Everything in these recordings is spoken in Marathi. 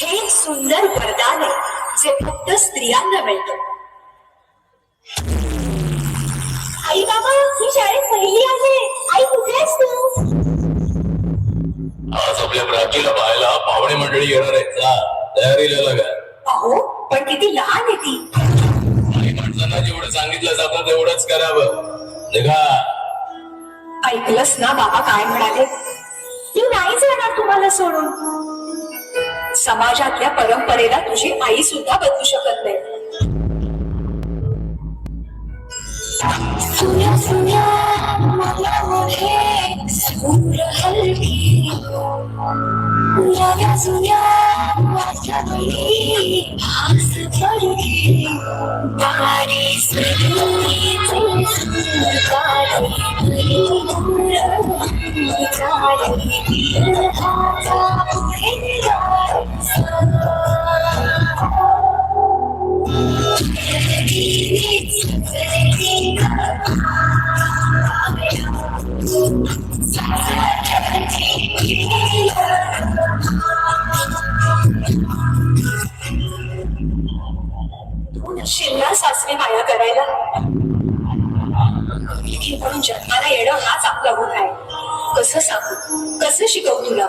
हे एक सुंदर वरदान आहे जे फक्त स्त्रियांना मिळतं. आई बाबा मी शाळेत पहिली आहे. आई कुठे आहेस तू? आज आपल्या प्राचीला पाहायला पाहुणे मंडळी येणार आहेत. जा तयारीला लागा. अहो पण किती लहान आहे ती. काही माणसांना जेवढं सांगितलं जातं तेवढंच करावं. निघा. ऐकलंस ना बाबा काय म्हणाले? मी नाही जाणार तुम्हाला सोडून. समाजातल्या परंपरेला तुझी आई सुद्धा बदलू शकत नाही. सुन्या सुन्या मला मोठे सूर हलकी. नव्या सुन्या माझ्या डोळी हास फडकी बारी सगळी सूर काढी दूर काढी सासरी माया करायला. जन्माला येणं हाच आपला गुण आहे. कसं सांगू? कसं शिकवू तुला?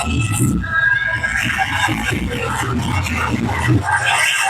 Thank you.